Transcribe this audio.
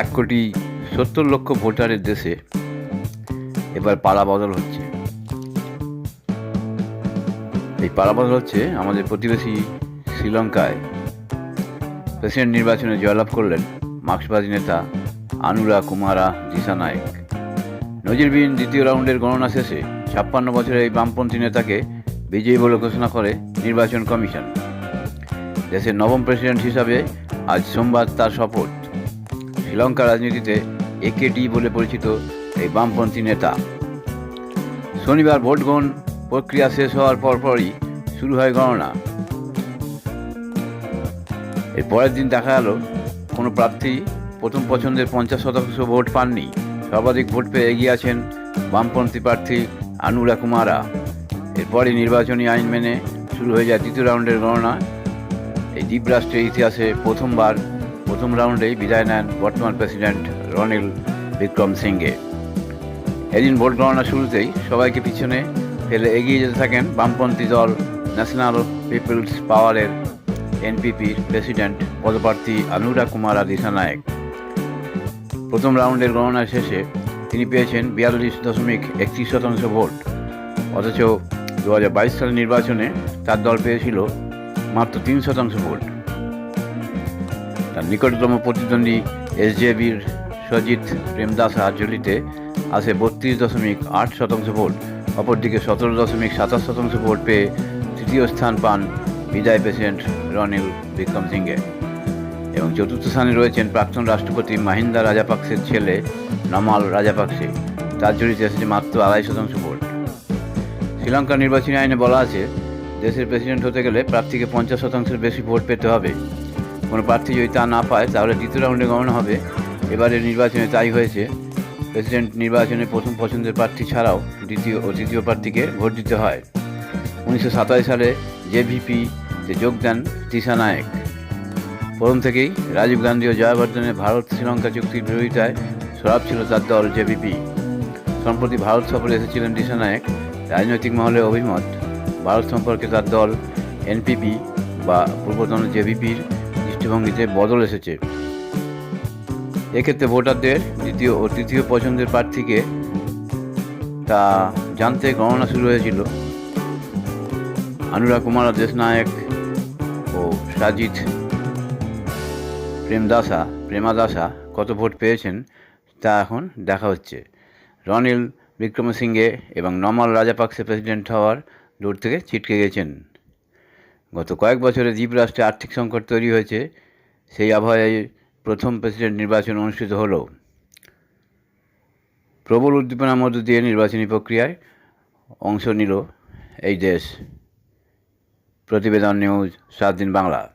এক কোটি সত্তর লক্ষ ভোটারের দেশে এবার পাড়া বদল হচ্ছে। এই পাড়া বদল হচ্ছে আমাদের প্রতিবেশী শ্রীলঙ্কায়। প্রেসিডেন্ট নির্বাচনে জয়লাভ করলেন মার্ক্সবাদী নেতা আনুরা কুমারা দিসানায়েক নজিরবিহীন দ্বিতীয় রাউন্ডের গণনা শেষে ছাপ্পান্ন বছরের এই বামপন্থী নেতাকে বিজয়ী বলে ঘোষণা করে নির্বাচন কমিশন। দেশের নবম প্রেসিডেন্ট হিসাবে আজ সোমবার তার শপথ শ্রীলঙ্কা রাজনীতিতে একেডি বলে পরিচিত এই বামপন্থী নেতা। শনিবার ভোট গ্রহণ প্রক্রিয়া শেষ হওয়ার পরপরই শুরু হয় গণনা। এর পরের দিন দেখা গেল, কোনো প্রার্থী প্রথম পছন্দের পঞ্চাশ শতাংশ ভোট পাননি। সর্বাধিক ভোট পেয়ে এগিয়ে আছেন বামপন্থী প্রার্থী আনুরা কুমারা। এরপরই নির্বাচনী আইন মেনে শুরু হয়ে যায় তৃতীয় রাউন্ডের গণনা। এই দ্বীপরাষ্ট্রের ইতিহাসে প্রথমবার প্রথম রাউন্ডেই বিদায় নেন বর্তমান প্রেসিডেন্ট রনিল বিক্রম সিংহে এদিন ভোট গণনা শুরুতেই সবাইকে পিছনে ফেলে এগিয়ে যেতে থাকেন বামপন্থী দল ন্যাশনাল পিপলস পাওয়ারের এনপিপির প্রেসিডেন্ট পদপ্রার্থী আনুরা কুমারা দিশানায়েক প্রথম রাউন্ডের গণনা শেষে তিনি পেয়েছেন বিয়াল্লিশ দশমিক একত্রিশ শতাংশ ভোট। অথচ দু হাজার বাইশ সালের নির্বাচনে তার দল পেয়েছিল মাত্র তিন শতাংশ ভোট। তার নিকটতম প্রতিদ্বন্দ্বী এসজেবির সজিত প্রেমদাস হাজলিতে আসে বত্রিশ দশমিক আট শতাংশ ভোট। অপরদিকে সতেরো দশমিক সাতাশ শতাংশ ভোট পেয়ে তৃতীয় স্থান পান বিদায় প্রেসিডেন্ট রনিল বিক্রম সিংহে এবং চতুর্থ স্থানে রয়েছেন প্রাক্তন রাষ্ট্রপতি মাহিন্দা রাজাপাক্সের ছেলে নমাল রাজাপাক্সে। তার জড়িতে এসেছে মাত্র আড়াই শতাংশ ভোট। শ্রীলঙ্কার নির্বাচনী আইনে বলা আছে, দেশের প্রেসিডেন্ট হতে গেলে প্রার্থীকে পঞ্চাশ শতাংশের বেশি ভোট পেতে হবে। কোনো প্রার্থী যদি তা না পায়, তাহলে দ্বিতীয় রাউন্ডে গণনা হবে। এবারের নির্বাচনে তাই হয়েছে। প্রেসিডেন্ট নির্বাচনে প্রথম পছন্দের প্রার্থী ছাড়াও দ্বিতীয় ও তৃতীয় প্রার্থীকে ভোট দিতে হয়। উনিশশো সাতাশ সালে জেভিপিতে যোগ দেন তিশা নায়েক। প্রথম থেকেই রাজীব গান্ধী ও জয়াবর্ধনের ভারত শ্রীলঙ্কা চুক্তির বিরোধিতায় সরাব ছিল তার দল জেভিপি। সম্প্রতি ভারত সফরে এসেছিলেন দিশা নায়েক। রাজনৈতিক মহলে অভিমত, ভারত সম্পর্কে তার দল এনপিপি বা পূর্বতন জেভিপির দৃষ্টিভঙ্গিতে বদল এসেছে, এক্ষেত্রে ভোটারদের দ্বিতীয় ও তৃতীয় পছন্দের প্রার্থীকে তা জানতে গণনা শুরু হয়েছিল। অনুরা কুমার দেশনায়ক ও সাজিদ প্রেমদাসা প্রেমাদাসা কত ভোট পেয়েছেন তা এখন দেখা হচ্ছে। রনিল বিক্রমসিংহে এবং নমাল রাজাপাক্সে প্রেসিডেন্ট হওয়ার দূর থেকে ছিটকে গেছেন। গত কয়েক বছরে দ্বীপরাষ্ট্রে আর্থিক সংকট তৈরি হয়েছে, সেই আবহাওয়ায় প্রথম প্রেসিডেন্ট নির্বাচন অনুষ্ঠিত হলো। প্রবল উদ্দীপনার মধ্য দিয়ে নির্বাচনী প্রক্রিয়ায় অংশ নিল এই দেশ। প্রতিবেদন নিউজ, সাত দিন বাংলা।